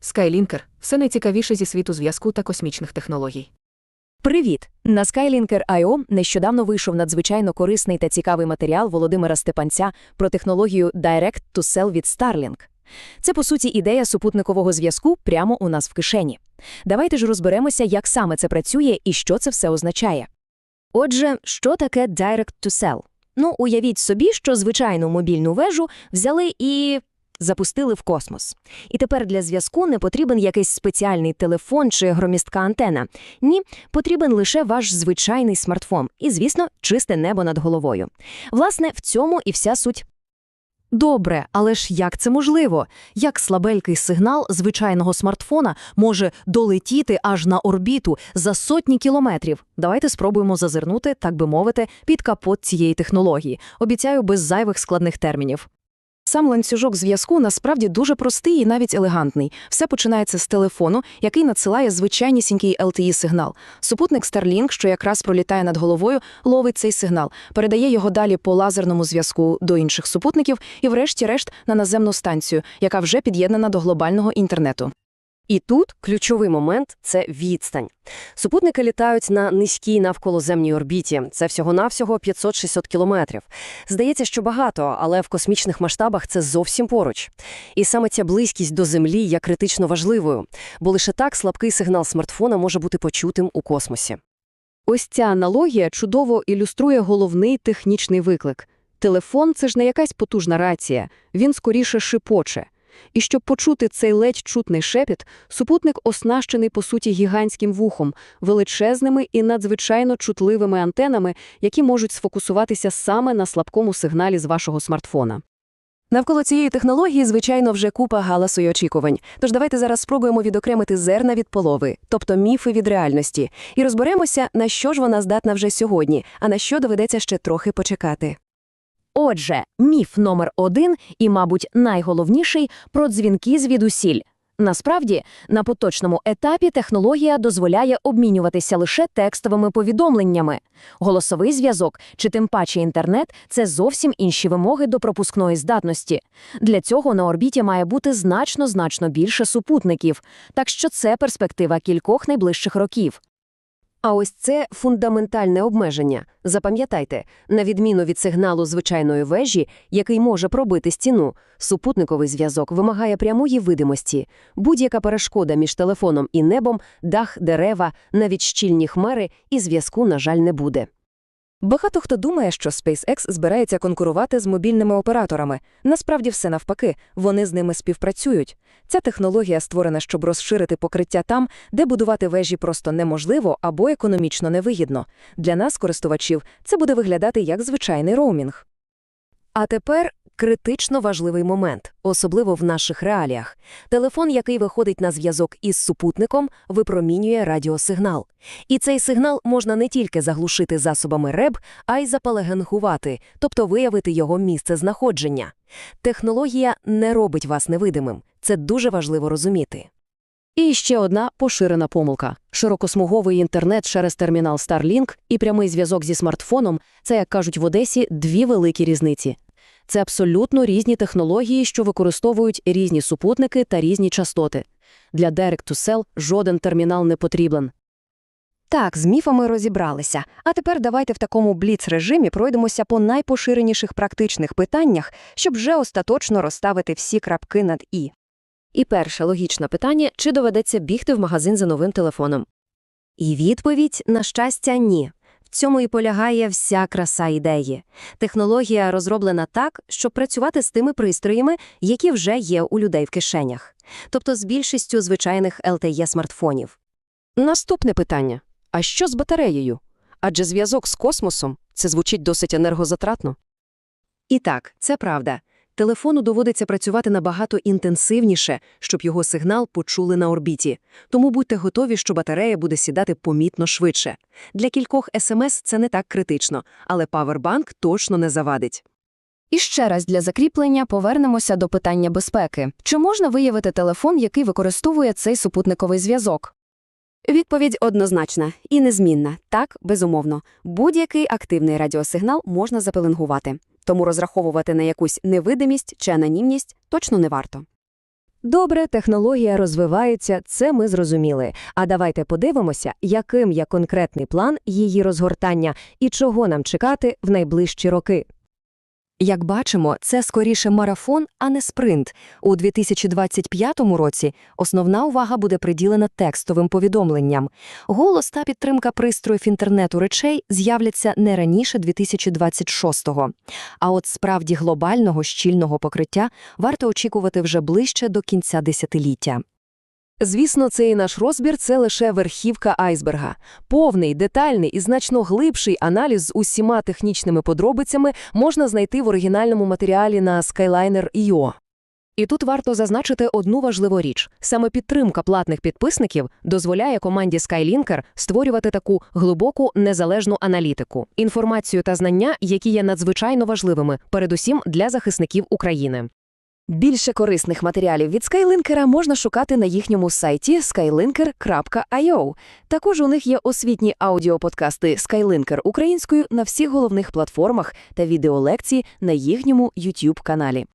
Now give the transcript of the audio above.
Skylinker – все найцікавіше зі світу зв'язку та космічних технологій. Привіт! На Skylinker.io нещодавно вийшов надзвичайно корисний та цікавий матеріал Володимира Степанця про технологію Direct to Cell від Starlink. Це, по суті, ідея супутникового зв'язку прямо у нас в кишені. Давайте ж розберемося, як саме це працює і що це все означає. Отже, що таке Direct to Cell? Ну, уявіть собі, що звичайну мобільну вежу взяли і запустили в космос. І тепер для зв'язку не потрібен якийсь спеціальний телефон чи громістка антена. Ні, потрібен лише ваш звичайний смартфон і, звісно, чисте небо над головою. Власне, в цьому і вся суть. Добре, але ж як це можливо? Як слабенький сигнал звичайного смартфона може долетіти аж на орбіту за сотні кілометрів? Давайте спробуємо зазирнути, так би мовити, під капот цієї технології. Обіцяю без зайвих складних термінів. Сам ланцюжок зв'язку насправді дуже простий і навіть елегантний. Все починається з телефону, який надсилає звичайнісінький LTE-сигнал. Супутник Starlink, що якраз пролітає над головою, ловить цей сигнал, передає його далі по лазерному зв'язку до інших супутників і, врешті-решт, на наземну станцію, яка вже під'єднана до глобального інтернету. І тут ключовий момент це відстань. Супутники літають на низькій навколоземній орбіті. Це всього-навсього 500-600 кілометрів. Здається, що багато, але в космічних масштабах це зовсім поруч. І саме ця близькість до Землі є критично важливою, бо лише так слабкий сигнал смартфона може бути почутим у космосі. Ось ця аналогія чудово ілюструє головний технічний виклик. Телефон – це ж не якась потужна рація, він скоріше шипоче. І щоб почути цей ледь чутний шепіт, супутник оснащений, по суті, гігантським вухом, величезними і надзвичайно чутливими антенами, які можуть сфокусуватися саме на слабкому сигналі з вашого смартфона. Навколо цієї технології, звичайно, вже купа галасу й очікувань. Тож давайте зараз спробуємо відокремити зерна від полови, тобто міфи від реальності, і розберемося, на що ж вона здатна вже сьогодні, а на що доведеться ще трохи почекати. Отже, міф номер один і, мабуть, найголовніший про дзвінки звідусіль. Насправді, на поточному етапі технологія дозволяє обмінюватися лише текстовими повідомленнями. Голосовий зв'язок чи тим паче інтернет це зовсім інші вимоги до пропускної здатності. Для цього на орбіті має бути значно-значно більше супутників, так що це перспектива кількох найближчих років. А ось це фундаментальне обмеження. Запам'ятайте, на відміну від сигналу звичайної вежі, який може пробити стіну, супутниковий зв'язок вимагає прямої видимості. Будь-яка перешкода між телефоном і небом, дах, дерева, навіть щільні хмари і зв'язку, на жаль, не буде. Багато хто думає, що SpaceX збирається конкурувати з мобільними операторами. Насправді все навпаки, вони з ними співпрацюють. Ця технологія створена, щоб розширити покриття там, де будувати вежі просто неможливо або економічно невигідно. Для нас, користувачів, це буде виглядати як звичайний роумінг. А тепер критично важливий момент, особливо в наших реаліях. Телефон, який виходить на зв'язок із супутником, випромінює радіосигнал. І цей сигнал можна не тільки заглушити засобами РЕБ, а й запалегенгувати, тобто виявити його місце знаходження. Технологія не робить вас невидимим. Це дуже важливо розуміти. І ще одна поширена помилка. Широкосмуговий інтернет через термінал Starlink і прямий зв'язок зі смартфоном – це, як кажуть в Одесі, дві великі різниці. Це абсолютно різні технології, що використовують різні супутники та різні частоти. Для Direct to Cell жоден термінал не потрібен. Так, з міфами розібралися. А тепер давайте в такому бліц-режимі пройдемося по найпоширеніших практичних питаннях, щоб вже остаточно розставити всі крапки над «і». І перше логічне питання – чи доведеться бігти в магазин за новим телефоном? І відповідь, на щастя, ні. В цьому і полягає вся краса ідеї. Технологія розроблена так, щоб працювати з тими пристроями, які вже є у людей в кишенях. Тобто з більшістю звичайних LTE-смартфонів. Наступне питання. А що з батареєю? Адже зв'язок з космосом – це звучить досить енергозатратно. І так, це правда. Телефону доводиться працювати набагато інтенсивніше, щоб його сигнал почули на орбіті. Тому будьте готові, що батарея буде сідати помітно швидше. Для кількох СМС це не так критично, але павербанк точно не завадить. І ще раз для закріплення повернемося до питання безпеки. Чи можна виявити телефон, який використовує цей супутниковий зв'язок? Відповідь однозначна і незмінна. Так, безумовно, будь-який активний радіосигнал можна запеленгувати, тому розраховувати на якусь невидимість чи анонімність точно не варто. Добре, технологія розвивається, це ми зрозуміли. А давайте подивимося, яким є конкретний план її розгортання і чого нам чекати в найближчі роки. Як бачимо, це скоріше марафон, а не спринт. У 2025 році основна увага буде приділена текстовим повідомленням. Голос та підтримка пристроїв інтернету речей з'являться не раніше 2026-го. А от справді глобального щільного покриття варто очікувати вже ближче до кінця десятиліття. Звісно, цей наш розбір – це лише верхівка айсберга. Повний, детальний і значно глибший аналіз з усіма технічними подробицями можна знайти в оригінальному матеріалі на Skyliner.io. І тут варто зазначити одну важливу річ. Саме підтримка платних підписників дозволяє команді Skylinker створювати таку глибоку незалежну аналітику, інформацію та знання, які є надзвичайно важливими, передусім для захисників України. Більше корисних матеріалів від Skylinker можна шукати на їхньому сайті skylinker.io. Також у них є освітні аудіоподкасти Skylinker українською на всіх головних платформах та відеолекції на їхньому YouTube-каналі.